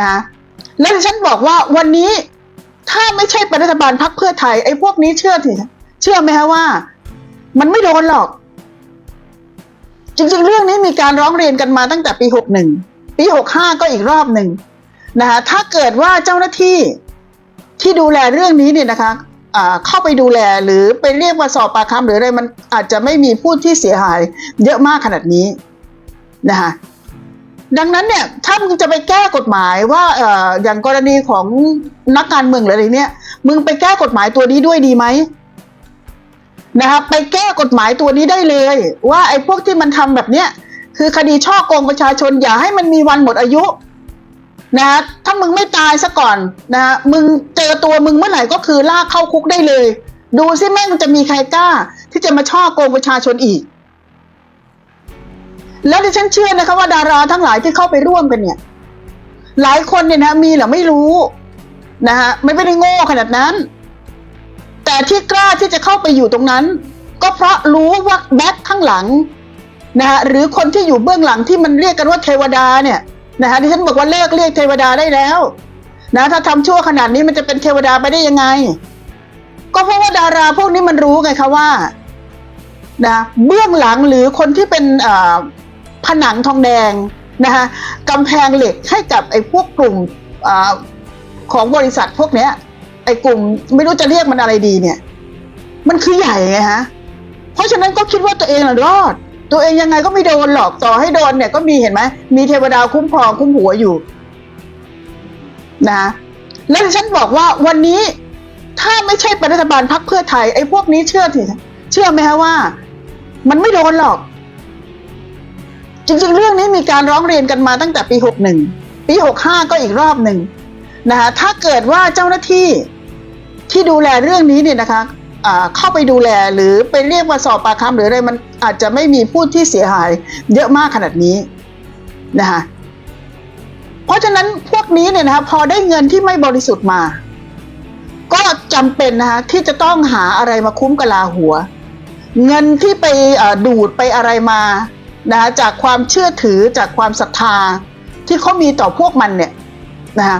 นะ แล้วฉันบอกว่าวันนี้ถ้าไม่ใช่เป็นรัฐบาลพรรคเพื่อไทยไอ้พวกนี้เชื่อถือเชื่อไหมฮะว่า มันไม่โดนหรอก จริง ๆ เรื่องนี้มีการร้องเรียนกันมาตั้งแต่ปีหกหนึ่งปีหกห้าก็อีกรอบหนึ่งนะคะถ้าเกิดว่าเจ้าหน้าที่ที่ดูแลเรื่องนี้เนี่ยนะคะเข้าไปดูแลหรือไปเรียกมาสอบปากคำหรืออะไรมันอาจจะไม่มีผู้ที่เสียหาย เยอะมากขนาดนี้นะคะ ดังนั้นเนี่ยถ้ามึงจะไปแก้กฎหมายว่าเอ่ออย่างกรณีของนักการเมืองหรืออะไรเนี่ย มึงไปแก้กฎหมายตัวนี้ด้วยดีไหมนะคะไปแก้กฎหมายตัวนี้ได้เลย ว่าไอ้พวกที่มันทำแบบเนี้ยคือคดีช่อโกงประชาชนอย่าให้มันมีวันหมดอายุนะถ้ามึงไม่ตายซะก่อนนะมึงเจอตัวมึงเมื่อไหร่ก็คือลากเข้าคุกได้เลย ดูซิแม่งจะมีใครกล้า ที่จะมาช่อโกงประชาชนอีก แล้วดิฉันเชื่อนะคะว่าดาราทั้งหลายที่เข้าไปร่วมกันเนี่ย หลายคนเนี่ยนะมีหรือไม่รู้นะฮะไม่ได้โง่ขนาดนั้น แต่ที่กล้าที่จะเข้าไปอยู่ตรงนั้น ก็เพราะรู้ว่าแบ็คข้างหลังนะฮะหรือคนที่อยู่เบื้องหลังที่มันเรียกกันว่าเทวดาเนี่ยนะฮะดิฉันบอกว่าเลิกเรียกเทวดาได้แล้ว นะ ถ้าทำชั่วขนาดนี้มันจะเป็นเทวดาไปได้ยังไง ก็เพราะว่าดาราพวกนี้มันรู้ไงคะว่านะเบื้องหลังหรือคนที่เป็นอ่า ผนังทองแดงนะคะกำแพงเหล็กให้กับไอ้พวกกลุ่มอของบริษัทพวกเนี้ย ไอ้กลุ่มไม่รู้จะเรียกมันอะไรดีเนี่ย มันคือใหญ่ไงฮะเพราะฉะนั้นก็คิดว่าตัวเองรอด ตัวเองยังไงก็ไม่โดนหรอกต่อให้โดนเนี่ยก็มีเห็นไหมมีเทวดาคุ้มครองคุ้มหัวอยู่นะแล้วฉันบอกว่าวันนี้ถ้าไม่ใช่เป็นรัฐบาลพรรคเพื่อไทยไอ้พวกนี้เชื่อถือเชื่อไหมฮะว่า มันไม่โดนหรอก จริงๆ เรื่องนี้มีการร้องเรียนกันมาตั้งแต่ปีหกหนึ่งปีหกห้าก็อีกรอบหนึ่งนะคะถ้าเกิดว่าเจ้าหน้าที่ที่ดูแลเรื่องนี้เนี่ยนะคะเข้าไปดูแลหรือไปเรียกมาสอบปากคำหรืออะไรมันอาจจะไม่มีผู้ที่เสียหายเยอะมากขนาดนี้นะคะเพราะฉะนั้นพวกนี้เนี่ยนะคะพอได้เงินที่ไม่บริสุทธิ์มา ก็จำเป็นนะคะที่จะต้องหาอะไรมาคุ้มกะลาหัว เงินที่ไปดูดไปอะไรมา นะคะจากความเชื่อถือจากความศรัทธาที่เขามีต่อพวกมันเนี่ยนะคะ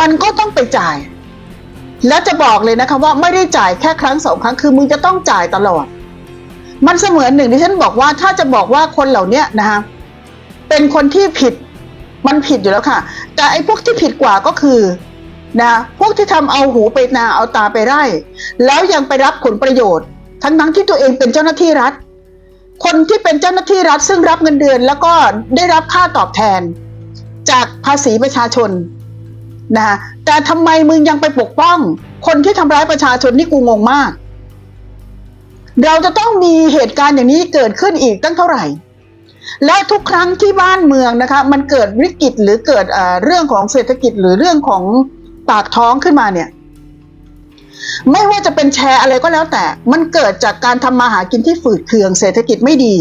มันก็ต้องไปจ่าย แล้วจะบอกเลยนะคะว่าไม่ได้จ่ายแค่ครั้งสองครั้งคือมึงจะต้องจ่ายตลอด มันเสมือนหนึ่งที่ฉันบอกว่าถ้าจะบอกว่าคนเหล่านี้นะคะเป็นคนที่ผิดมันผิดอยู่แล้วค่ะ แต่ไอ้พวกที่ผิดกว่าก็คือนะพวกที่ทำเอาหูไปนาเอาตาไปไร่ แล้วยังไปรับผลประโยชน์ ทั้งทั้งที่ตัวเองเป็นเจ้าหน้าที่รัฐ คนที่เป็นเจ้าหน้าที่รัฐซึ่งรับเงินเดือน แล้วก็ได้รับค่าตอบแทน จากภาษีประชาชนนะะแต่ทำไมมึงยังไปปกป้อง คนที่ทำร้ายประชาชนนี่กูงงมาก เราจะต้องมีเหตุการณ์อย่างนี้เกิดขึ้นอีกตั้งเท่าไหร่ และทุกครั้งที่บ้านเมืองนะคะ มันเกิดวิกฤตหรือเกิดเรื่องของเศรษฐกิจหรือเรื่องของปากท้องขึ้นมาเนี่ย ไม่ว่าจะเป็นแชร์อะไรก็แล้วแต่ มันเกิดจากการทำมาหากินที่ฝืดเคืองเศรษฐกิจไม่ดี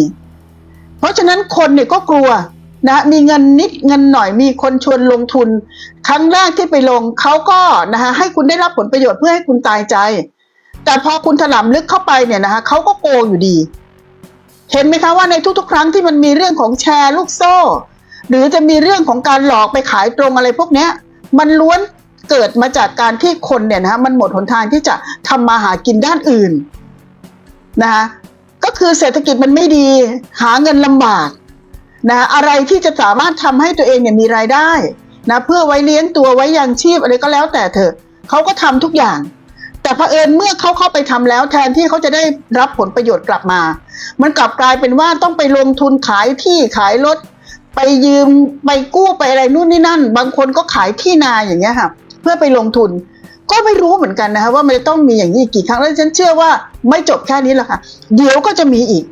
เพราะฉะนั้นคนเนี่ยก็กลัวนะมีเงินนิดเงินหน่อยมีคนชวนลงทุน ครั้งแรกที่ไปลงเขาก็นะคะให้คุณได้รับผลประโยชน์เพื่อให้คุณตายใจ แต่พอคุณถลำลึกเข้าไปเนี่ยนะคะเขาก็โกงอยู่ดี เห็นไหมคะว่าในทุกๆ ครั้งที่มันมีเรื่องของแชร์ลูกโซ่ หรือจะมีเรื่องของการหลอกไปขายตรงอะไรพวกเนี้ย มันล้วน เกิดมาจากการที่คนเนี่ยนะคะมันหมดหนทางที่จะทำมาหากินด้านอื่นนะคะก็คือเศรษฐกิจมันไม่ดีหาเงินลำบากนะอะไรที่จะสามารถทำให้ตัวเองเนี่ยมีรายได้นะเพื่อไว้เลี้ยงตัวไว้ยังชีพอะไรก็แล้วแต่เถอะเขาก็ทำทุกอย่าง แต่เผอิญเมื่อเขาเข้าไปทำแล้วแทนที่เขาจะได้รับผลประโยชน์กลับมา มันกลับกลายเป็นว่าต้องไปลงทุนขายที่ขายรถไปยืมไปกู้ไปอะไรนู่นนี่นั่น บางคนก็ขายที่นาอย่างเงี้ยค่ะ เพื่อไปลงทุน ก็ไม่รู้เหมือนกันนะคะว่ามันจะต้องมีอย่างนี้กี่ครั้งแล้วฉันเชื่อว่าไม่จบแค่นี้หรอกค่ะ เดี๋ยวก็จะมีอีก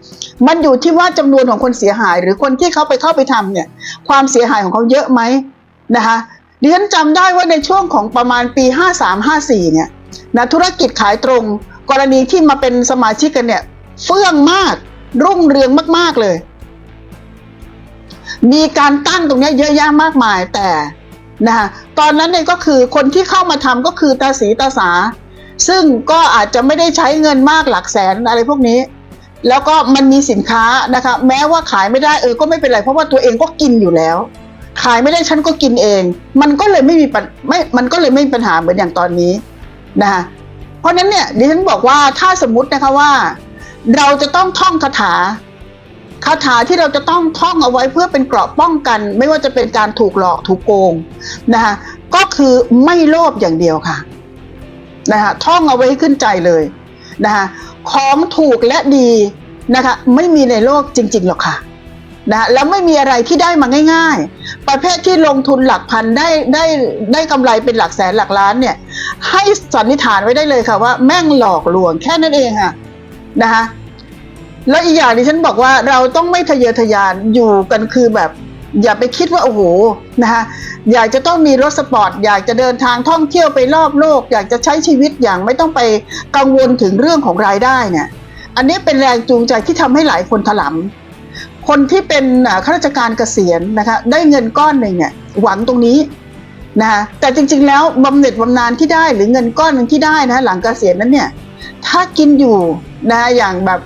มันอยู่ที่ว่าจำนวนของคนเสียหาย หรือคนที่เขาไปเข้าไปทำเนี่ย ความเสียหายของเขาเยอะไหมนะคะดิฉันจำได้ว่าในช่วงของประมาณปี 53-54 เนี่ยนะธุรกิจขายตรง กรณีที่มาเป็นสมาชิกกันเนี่ย เฟื่องมากรุ่งเรืองมาก ๆ เลย มีการตั้งตรงนี้เยอะแยะมากมายแต่ นะคะตอนนั้นเนี่ยก็คือคนที่เข้ามาทำก็คือตาสีตาสา ซึ่งก็อาจจะไม่ได้ใช้เงินมากหลักแสนอะไรพวกนี้ แล้วก็มันมีสินค้านะคะ แม้ว่าขายไม่ได้เออก็ไม่เป็นไรเพราะว่าตัวเองก็กินอยู่แล้ว ขายไม่ได้ฉันก็กินเอง มันก็เลยไม่มีปัญไม่มันก็เลยไม่มีปัญหาเหมือนอย่างตอนนี้นะคะเพราะฉะนั้นเนี่ยดิฉันบอกว่าถ้าสมมตินะคะว่า เราจะต้องท่องคาถา คาถาที่เราจะต้องท่องเอาไว้เพื่อเป็นเกราะป้องกัน ไม่ว่าจะเป็นการถูกหลอกถูกโกงนะคะก็คือไม่โลภอย่างเดียวค่ะนะคะท่องเอาไว้ขึ้นใจเลยนะคะของถูกและดีนะคะไม่มีในโลกจริง ๆ หรอกค่ะนะแล้วไม่มีอะไรที่ได้มาง่าย ๆ ประเภทที่ลงทุนหลักพันได้ได้ได้กำไรเป็นหลักแสนหลักล้านเนี่ยให้สันนิษฐานไว้ได้เลยค่ะว่าแม่งหลอกลวงแค่นั้นเองค่ะนะคะ แล้วอีกอย่างที่ฉันบอกว่าเราต้องไม่ทะเยอทะยานอยู่กันคือแบบ อย่าไปคิดว่าโอ้โหนะคะอยากจะต้องมีรถสปอร์ตอยากจะเดินทางท่องเที่ยวไปรอบโลก อยากจะใช้ชีวิตอย่างไม่ต้องไปกังวลถึงเรื่องของรายได้เนี่ยอันนี้เป็นแรงจูงใจที่ทำให้หลายคนถลำคนที่เป็นข้าราชการเกษียณนะคะได้เงินก้อนหนึ่งเนี่ยหวังตรงนี้นะคะแต่จริงๆแล้วบำเหน็จบำนาญที่ได้หรือเงินก้อนหนึ่งที่ได้นะหลังเกษียณนั้นเนี่ย ถ้ากินอยู่นะอย่างแบบ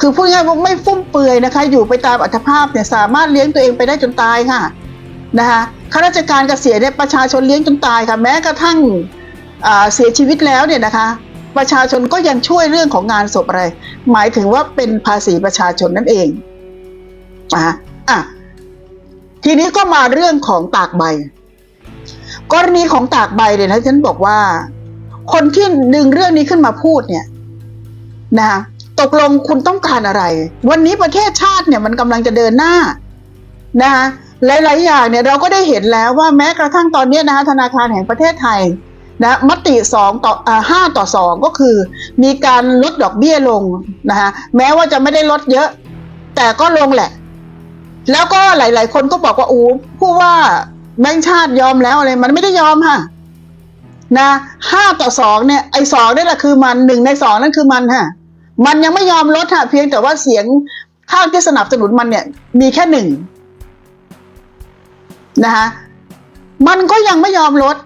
คือพูดง่ายว่าไม่ฟุ่มเฟือยนะคะ อยู่ไปตามอัตภาพเนี่ยสามารถเลี้ยงตัวเองไปได้จนตายค่ะนะคะข้าราชการเกษียณเนี่ยประชาชนเลี้ยงจนตายค่ะ แม้กระทั่งเสียชีวิตแล้วเนี่ยนะคะ ประชาชนก็ยังช่วยเรื่องของงานศพอะไร หมายถึงว่าเป็นภาษีประชาชนนั่นเองอะอะทีนี้ก็มาเรื่องของตากใบ กรณีของตากใบเนี่ยนะฉันบอกว่า คนที่ดึงเรื่องนี้ขึ้นมาพูดเนี่ยนะคะตกลงคุณต้องการอะไร วันนี้ประเทศชาติเนี่ยมันกำลังจะเดินหน้านะคะหลาย ๆ อย่างเนี่ยเราก็ได้เห็นแล้วว่าแม้กระทั่งตอนนี้นะคะธนาคารแห่งประเทศไทยนะมติสองต่ออ่าห้าต่อสองก็คือ มีการลดดอกเบี้ยลงนะคะแม้ว่าจะไม่ได้ลดเยอะ แต่ก็ลงแหละ แล้วก็หลาย ๆ คนก็บอกว่าอู้ผู้ว่าแบงค์ชาติยอมแล้วอะไรมันไม่ได้ยอมค่ะ นะห้าต่อสองเนี่ยไอ้สองนี่แหละคือมันหนึ่งในสองนั่นคือมันฮะมันยังไม่ยอมลดฮะเพียงแต่ว่าเสียงข้างที่สนับสนุนมันเนี่ย มีแค่หนึ่งนะคะมันก็ยังไม่ยอมลด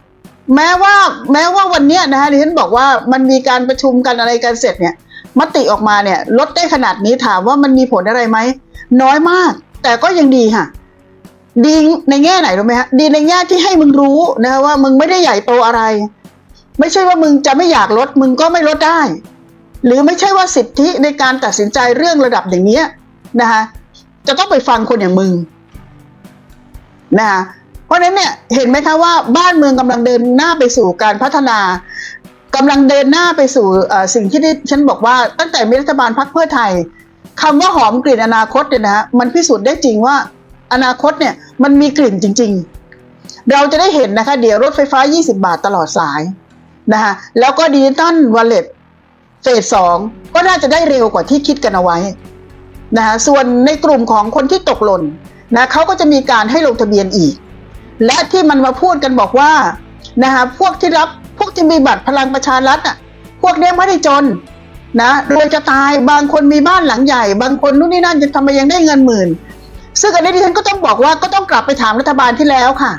แม้ว่า แม้ว่าวันเนี้ยนะคะดิฉันบอกว่ามันมีการประชุมกันอะไรกันเสร็จเนี่ย มติออกมาเนี่ย ลดได้ขนาดนี้ถามว่ามันมีผลอะไรไหมน้อยมาก แต่ก็ยังดีค่ะ ดีในแง่ไหนรู้ไหมฮะดีในแง่ที่ให้มึงรู้นะคะว่ามึงไม่ได้ใหญ่โตอะไร ไม่ใช่ว่ามึงจะไม่อยากลดมึงก็ไม่ลดได้ หรือไม่ใช่ว่าสิทธิในการตัดสินใจเรื่องระดับอย่างเนี้ยนะคะจะต้องไปฟังคนอย่างมึงนะคะเพราะนั้นเนี่ยเห็นไหมคะว่าบ้านเมืองกำลังเดินหน้าไปสู่การพัฒนากำลังเดินหน้าไปสู่สิ่งที่ที่ฉันบอกว่าตั้งแต่มีรัฐบาลพรรคเพื่อไทยคำว่าหอมกลิ่นอนาคตเนี่ยนะฮะมันพิสูจน์ได้จริงว่าอนาคตเนี่ยมันมีกลิ่นจริง ๆ เราจะได้เห็นนะคะ เดี๋ยวรถไฟฟ้า 20 บาทตลอดสาย นะคะแล้วก็ดิจิตอลวอลเล็ตเฟสสองก็น่าจะได้เร็วกว่าที่คิดกันเอาไว้นะคะส่วนในกลุ่มของคนที่ตกหล่นนะเขาก็จะมีการให้ลงทะเบียนอีก และที่มันมาพูดกันบอกว่านะคะพวกที่รับพวกที่มีบัตรพลังประชารัฐอะพวกเนี้ยไม่ได้จนนะรวยจะตายบางคนมีบ้านหลังใหญ่ บางคนนู่นนี่นั่นจะทำไมยังได้เงินหมื่น ซึ่งอันนี้ดิฉันก็ต้องบอกว่าก็ต้องกลับไปถามรัฐบาลที่แล้วค่ะ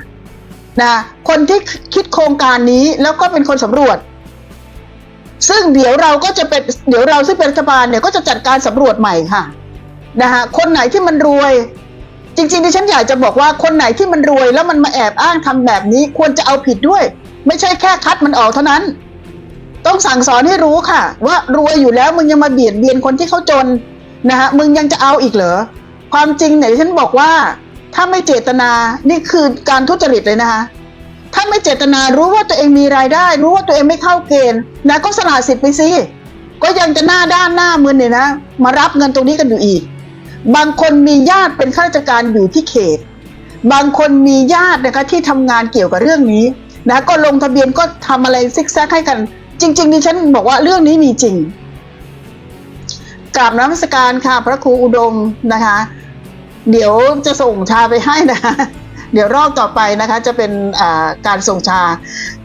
นะคนที่คิดโครงการนี้แล้วก็เป็นคนสำรวจ ซึ่งเดี๋ยวเราก็จะเป็นเดี๋ยวเราซึ่งเป็นรัฐบาลเนี่ยก็จะจัดการสำรวจใหม่ค่ะนะคะคนไหนที่มันรวย จริงๆดิฉันอยากจะบอกว่าคนไหนที่มันรวย แล้วมันมาแอบอ้างทำแบบนี้ควรจะเอาผิดด้วย ไม่ใช่แค่คัดมันออกเท่านั้น ต้องสั่งสอนให้รู้ค่ะ ว่ารวยอยู่แล้วมึงยังมาเบียดเบียนคนที่เขาจนนะฮะมึงยังจะเอาอีกเหรอความจริงเนี่ยฉันบอกว่า ถ้าไม่เจตนานี่คือการทุจริตเลยนะคะ ถ้าไม่เจตนารู้ว่าตัวเองมีรายได้ รู้ว่าตัวเองไม่เข้าเกณฑ์นะก็สละสิทธิ์ไปสิก็ยังจะหน้าด้านหน้ามือเนี่ยนะ มารับเงินตรงนี้กันอยู่อีก บางคนมีญาติเป็นข้าราชการอยู่ที่เขต บางคนมีญาตินะคะที่ทำงานเกี่ยวกับเรื่องนี้นะก็ลงทะเบียนก็ทำอะไรซิกแซกให้กัน จริงๆดิฉันบอกว่าเรื่องนี้มีจริงกราบน้ำมศการค่ะพระครูอุดมนะคะ เดี๋ยวจะส่งชาไปให้นะคะ เดี๋ยวรอบต่อไปนะคะ จะเป็นการส่งชา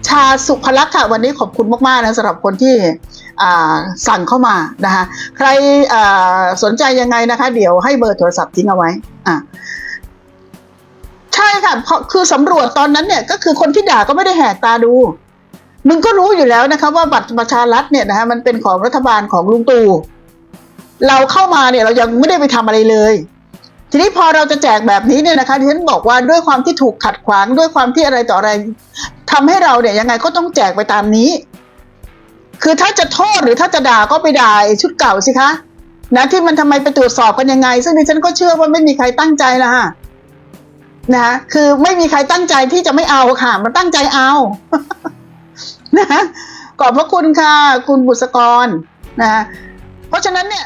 ชาสุภลักษณ์ค่ะวันนี้ขอบคุณมากๆนะสำหรับคนที่สั่งเข้ามานะคะ ใครสนใจยังไงนะคะ เดี๋ยวให้เบอร์โทรศัพท์ทิ้งเอาไว้อะใช่ค่ะเพราะคือสำรวจตอนนั้นเนี่ยก็คือคนที่ด่าก็ไม่ได้แหกตาดู มึงก็รู้อยู่แล้วนะคะ ว่าบัตรประชารัฐเนี่ยนะคะมันเป็นของรัฐบาลของลุงตู่เราเข้ามาเนี่ยเรายังไม่ได้ไปทำอะไรเลย ทีนี้พอเราจะแจกแบบนี้เนี่ยนะคะที่ฉันบอกว่าด้วยความที่ถูกขัดขวางด้วยความที่อะไรต่ออะไรทำให้เราเนี่ยยังไงก็ต้องแจกไปตามนี้ คือถ้าจะโทษหรือถ้าจะด่าก็ไปด่าชุดเก่าสิคะนะที่มันทำไมไปตรวจสอบกันยังไง ซึ่งดิฉันก็เชื่อว่าไม่มีใครตั้งใจละค่ะนะคือไม่มีใครตั้งใจที่จะไม่เอาค่ะ มันตั้งใจเอา นะขอบพระคุณค่ะ คุณบุษกรนะเพราะฉะนั้นเนี่ย